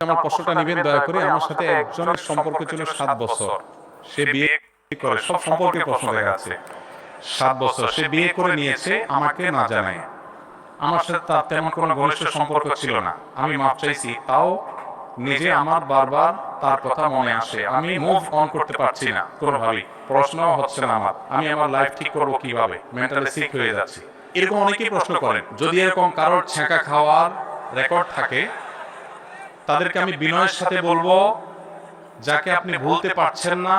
আমার প্রশ্নটা নেবেন দয়া করে আমার সাথে একজনের সম্পর্ক ছিল সাত বছর। সে বিয়ে করে সব সম্পর্কে প্রশ্ন দেখা আছে। সাত বছর সে বিয়ে করে নিয়েছে আমাকে না জানায়। আমার সাথে তার তেমন কোনো ঘনিষ্ঠ সম্পর্ক ছিল না। আমি মাপ চাইছি তাও নিজে আমার বারবার তার কথা মনে আসে। আমি মুভ অন করতে পারছি না কোনোভাবেই। প্রশ্ন হচ্ছে না আমার। আমি আমার লাইফ ঠিক করব কীভাবে? মেন্টালি সিক হয়ে যাচ্ছি এরকম অনেকেই প্রশ্ন করেন যদি এরকম কারোর ছেঁকা খাওয়ার রেকর্ড থাকে তাদেরকে আমি বিনয়ের সাথে বলব যাকে আপনি ভুলতে পারছেন না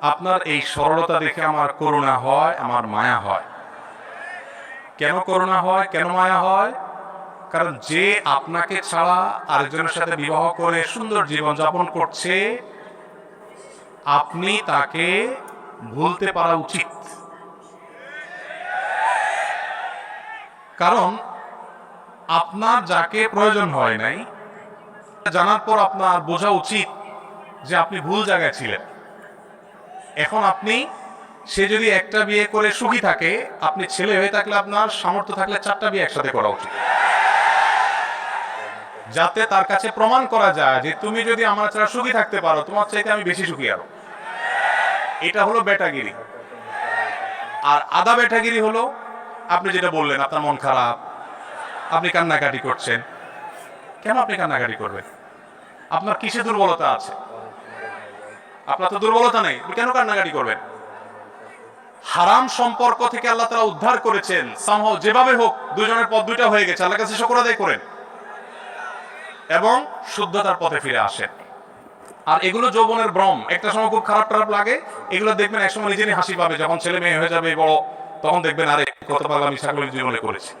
আপনার এই সরলতা দেখে আমার করুণা হয় আমার মায়া হয়। কেন করুণা হয় কেন মায়া হয়? কারণ যে আপনাকে ছাড়া আরেকজনের সাথে বিবাহ করে সুন্দর জীবন যাপন করছে আপনি তাকে ভুলতে পারা উচিত। কারণ আপনার যাকে প্রয়োজন হয় নাই জানার পর আপনার বোঝা উচিত যে আপনি ভুল জায়গায় ছিলেন। এখন আপনি, সে যদি একটা বিয়ে করে সুখী থাকে, আপনি ছেলে হয়ে থাকলে আপনার সামর্থ্য থাকলে চারটা বিয়ে একসাথে করা উচিত। যাতে তার কাছে প্রমাণ করা যায় যে তুমি যদি আমার ছাড়া সুখী থাকতে পারো, তোমার চাইতে আমি বেশি সুখী আরও। এটা হলো বেটাগিরি আর আদা বেটাগিরি হলো, আপনি যেটা বললেন, আপনার মন খারাপ, আপনি কান্নাকাটি করছেন। কেন আপনি কান্নাকাটি করবেন? আপনার কিসে দুর্বলতা আছে? আপনার তো দুর্বলতা নেই কেন কান্নাকাটি করবেন? হারাম সম্পর্ক থেকে আল্লাহ তারা উদ্ধার করেছেন যেভাবে হোক, দুজনের পথ দুইটা হয়ে গেছে আল্লাহ কাছে শকর আদায় করেন। এবং শুদ্ধতার পথে ফিরে আসেন। আর এগুলো যৌবনের ভ্রম, একটা সময় খুব খারাপ খারাপ লাগে, এগুলো দেখবেন একসময় নিজেরই হাসি পাবে, যখন ছেলে মেয়ে হয়ে যাবে, বড়, তখন দেখবেন, আরে, কত পাগলামি, ছাগলের জীবনে করেছে।